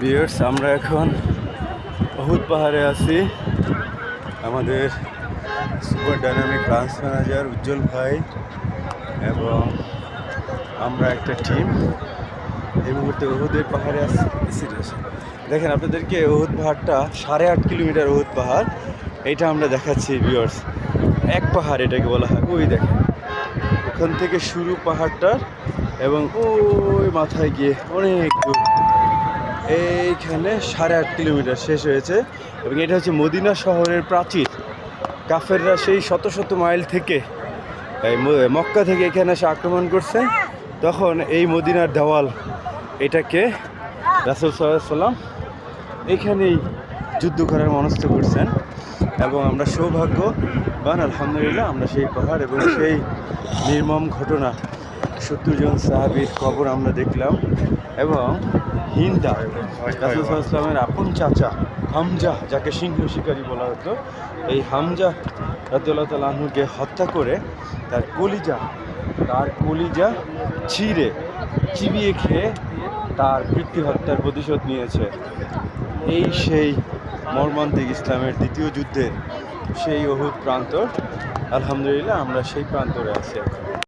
বিয়ার্স আমরা এখন অহুদ পাহাড়ে আছি। আমাদের super dynamic branch manager Ujjwal ভাই এবং আমরা একটা টিম। এই মুহূর্তে ওহুদের পাহাড়ে সিরিয়াস দেখেন, আপনাদেরকে ওহুদ পাহাড়টা সাড়ে আট কিলোমিটার ওহুদ পাহাড়। এইটা আমরা দেখাচ্ছি ভিউয়ার্স এক পাহাড় এটাকে বলা হয়। ওই দেখেন, ওখান থেকে শুরু পাহাড়টার এবং ওই মাথায় গিয়ে অনেক দূর। এইখানে সাড়ে আট কিলোমিটার শেষ হয়েছে এবং এটা হচ্ছে মদিনা শহরের প্রাচীর। কাফেররা সেই শত শত মাইল থেকে মক্কা থেকে এখানে এসে আক্রমণ করছে। তখন এই মদিনার দেওয়াল এটাকে রাসুল সাল্লাম এইখানেই যুদ্ধ করার মনস্থ করছেন এবং আমরা সৌভাগ্য সৌভাগ্যবান, আলহামদুলিল্লাহ, আমরা সেই পাহাড় এবং সেই নির্মম ঘটনা, সত্তর জন সাহাবির কবর আমরা দেখলাম এবং হিন্দা, রাসুল ইসলামের আপন চাচা হামজা, যাকে সিংহ শিকারী বলা হতো, এই হামজা রাতুল্লাহ তালাহুকে হত্যা করে তার কলিজা তার কলিজা ছিঁড়ে চিবিয়ে খেয়ে তার পিতৃ হত্যার প্রতিশোধ নিয়েছে। এই সেই মর্মান্তিক ইসলামের দ্বিতীয় যুদ্ধের সেই অহুদ প্রান্তর, আলহামদুলিল্লাহ, আমরা সেই প্রান্তরে আছি।